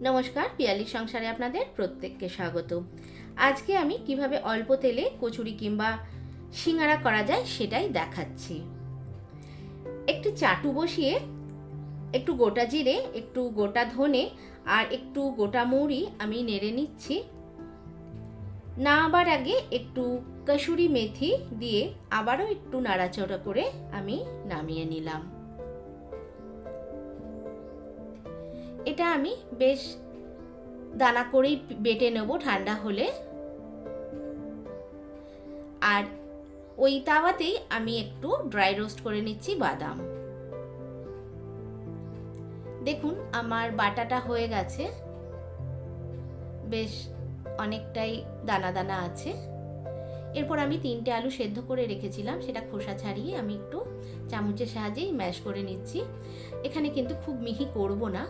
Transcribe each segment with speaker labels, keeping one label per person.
Speaker 1: নমস্কার পিয়ালির সংসারে আপনাদের প্রত্যেককে স্বাগত। আজকে আমি কীভাবে অল্প তেলে কচুরি কিংবা সিঙ্গারা করা যায় সেটাই দেখাচ্ছি। একটি চাটু বসিয়ে একটু গোটা জিরে, একটু গোটা ধনে আর একটু গোটা মৌরি আমি নেড়ে নিচ্ছি। না আবার আগে একটু কসুরি মেথি দিয়ে আবারও একটু নাড়াচাড়া করে আমি নামিয়ে নিলাম। এটা আমি বেশ দানা করেই বেটে নেব, ঠান্ডা হলে। আর ওই তাওয়াতেই আমি একটু ড্রাই রোস্ট করে নিচ্ছি বাদাম। দেখুন, আমার বাটাটা হয়ে গেছে। বেশ অনেকটাই দানা দানা আছে। এরপর আমি তিনটে আলু সেদ্ধ করে রেখেছিলাম, সেটা খোসা ছাড়িয়ে আমি একটু চামচের সাহায্যেই ম্যাশ করে নিচ্ছি। এখানে কিন্তু খুব মিহি করব না।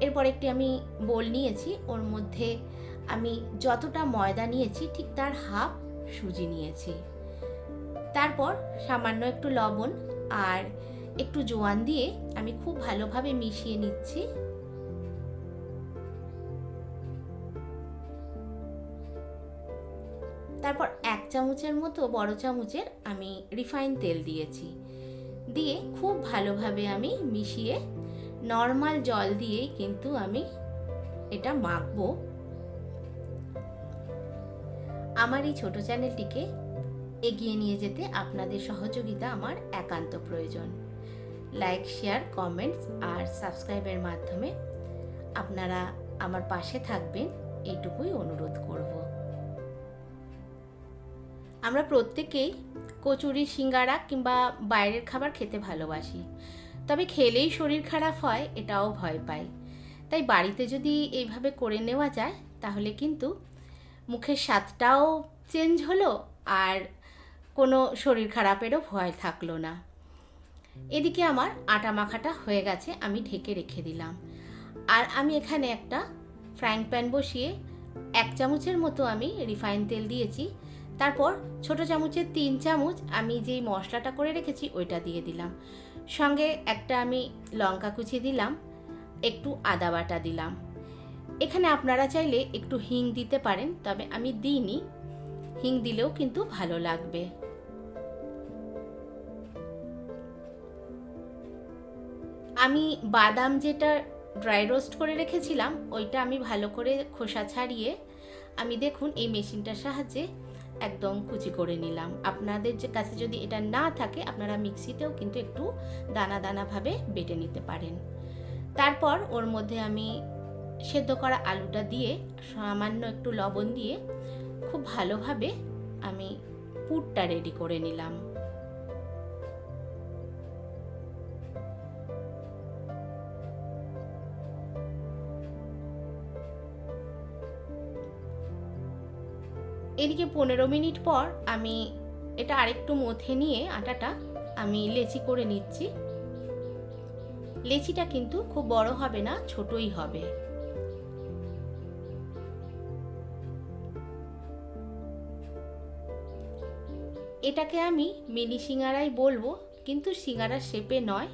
Speaker 1: এরপর একটি আমি বোল নিয়েছি, ওর মধ্যে আমি যতটা ময়দা নিয়েছি, ঠিক তার হাফ সুজি নিয়েছি। তারপর সামান্য একটু লবণ আর একটু জোয়ান দিয়ে আমি খুব ভালোভাবে মিশিয়ে নিচ্ছি। তারপর এক চামচের মতো বড় চামচের আমি রিফাইন তেল দিয়েছি। দিয়ে খুব ভালোভাবে আমি মিশিয়ে নর্মাল জল দিয়েই কিন্তু আমি এটা মাখবো। আমার এই ছোট চ্যানেলটিকে এগিয়ে নিয়ে যেতে আপনাদের সহযোগিতা আমার একান্ত প্রয়োজন। লাইক শেয়ার কমেন্টস আর সাবস্ক্রাইবের মাধ্যমে আপনারা আমার পাশে থাকবেন, এইটুকুই অনুরোধ করব। আমরা প্রত্যেকেই কচুরি, সিঙ্গারা কিংবা বাইরের খাবার খেতে ভালোবাসি। তবে খেলেই শরীর খারাপ হয়, এটাও ভয় পাই। তাই বাড়িতে যদি এইভাবে করে নেওয়া যায়, তাহলে কিন্তু মুখের স্বাদটাও চেঞ্জ হলো আর কোনো শরীর খারাপেরও ভয় থাকল না। এদিকে আমার আটা মাখাটা হয়ে গেছে, আমি ঢেকে রেখে দিলাম। আর আমি এখানে একটা ফ্রাইং প্যান বসিয়ে এক চামচের মতো আমি রিফাইন তেল দিয়েছি। তারপর ছোট চামচের তিন চামচ আমি যেই মশলাটা করে রেখেছি, ওইটা দিয়ে দিলাম। সঙ্গে একটা আমি লঙ্কা কুচি দিলাম, একটু আদা বাটা দিলাম। এখানে আপনারা চাইলে একটু হিং দিতে পারেন, তবে আমি দিইনি। হিং দিলেও কিন্তু ভালো লাগবে। আমি বাদাম যেটা ড্রাই রোস্ট করে রেখেছিলাম, ওইটা আমি ভালো করে খোসা ছাড়িয়ে, আমি দেখুন এই মেশিনটার সাহায্যে একদম কুচি করে নিলাম। আপনাদের যে কাছে যদি এটা না থাকে, আপনারা মিক্সিতেও কিন্তু একটু দানা দানাভাবে বেটে নিতে পারেন। তারপর ওর মধ্যে আমি সেদ্ধ করা আলুটা দিয়ে সামান্য একটু লবণ দিয়ে খুব ভালোভাবে আমি পুরটা রেডি করে নিলাম। এদিকে পনেরো মিনিট পর আমি এটা আরেকটু মথে নিয়ে আটাটা আমি লেচি করে নিচ্ছি। লেচিটা কিন্তু খুব বড় হবে না, ছোটই হবে। এটাকে আমি মিনি সিঙ্গারাই বলব, কিন্তু সিঙ্গারার শেপে নয়,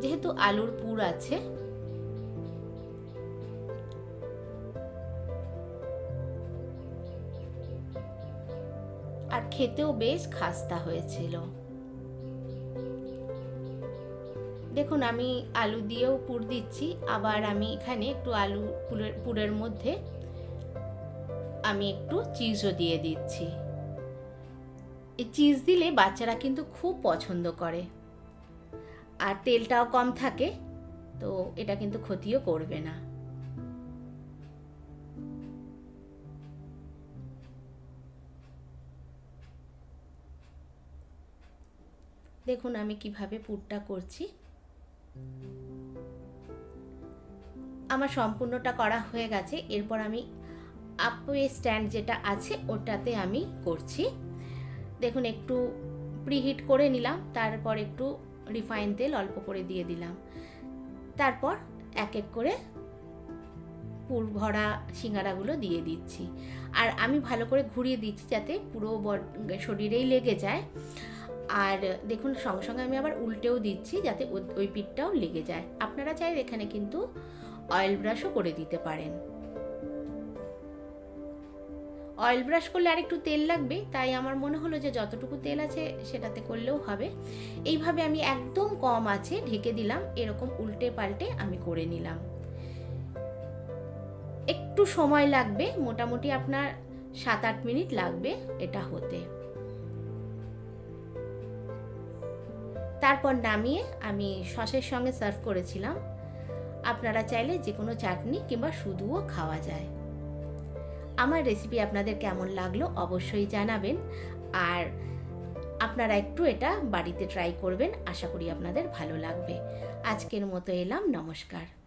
Speaker 1: যেহেতু আলুর পুর আছে। আর খেতেও বেশ খাস্তা হয়েছিল। দেখুন, আমি আলু দিয়েও পুর দিচ্ছি, আবার আমি এখানে একটু আলু পুরের পুরের মধ্যে আমি একটু চিজও দিয়ে দিচ্ছি। এই চিজ দিলে বাচ্চারা কিন্তু খুব পছন্দ করে। আর তেলটাও কম থাকে, তো এটা কিন্তু ক্ষতিও করবে না। দেখুন আমি কীভাবে পুরটা করছি। আমার সম্পূর্ণটা করা হয়ে গেছে। এরপর আমি আপওয়ে স্ট্যান্ড যেটা আছে, ওটাতে আমি করছি। দেখুন, একটু প্রিহিট করে নিলাম, তারপর একটু রিফাইন তেল অল্প করে দিয়ে দিলাম। তারপর এক এক করে পুর ভরা সিঙ্গারাগুলো দিয়ে দিচ্ছি। আর আমি ভালো করে ঘুরিয়ে দিচ্ছি যাতে পুরো শরীরেই লেগে যায়। আর দেখুন, সঙ্গে সঙ্গে আমি আবার উল্টেও দিচ্ছি যাতে ওই পিঠটাও লেগে যায়। আপনারা চাইলে এখানে কিন্তু অয়েল ব্রাশও করে দিতে পারেন। অয়েল ব্রাশ করলে আর একটু তেল লাগবে, তাই আমার মনে হলো যে যতটুকু তেল আছে সেটাতে করলেও হবে। এইভাবে আমি একদম কম আছে, ঢেকে দিলাম, এরকম উল্টে পাল্টে আমি করে নিলাম। একটু সময় লাগবে, মোটামুটি আপনার সাত আট মিনিট লাগবে এটা হতে। তারপর নামিয়ে আমি সসের সঙ্গে সার্ভ করেছিলাম। আপনারা চাইলে যে কোনো চাটনি কিংবা শুধুও খাওয়া যায়। আমার রেসিপি আপনাদের কেমন লাগল অবশ্যই জানাবেন। আর আপনারা একটু এটা বাড়িতে ট্রাই করবেন, আশা করি আপনাদের ভালো লাগবে। আজকের মতো এলাম, নমস্কার।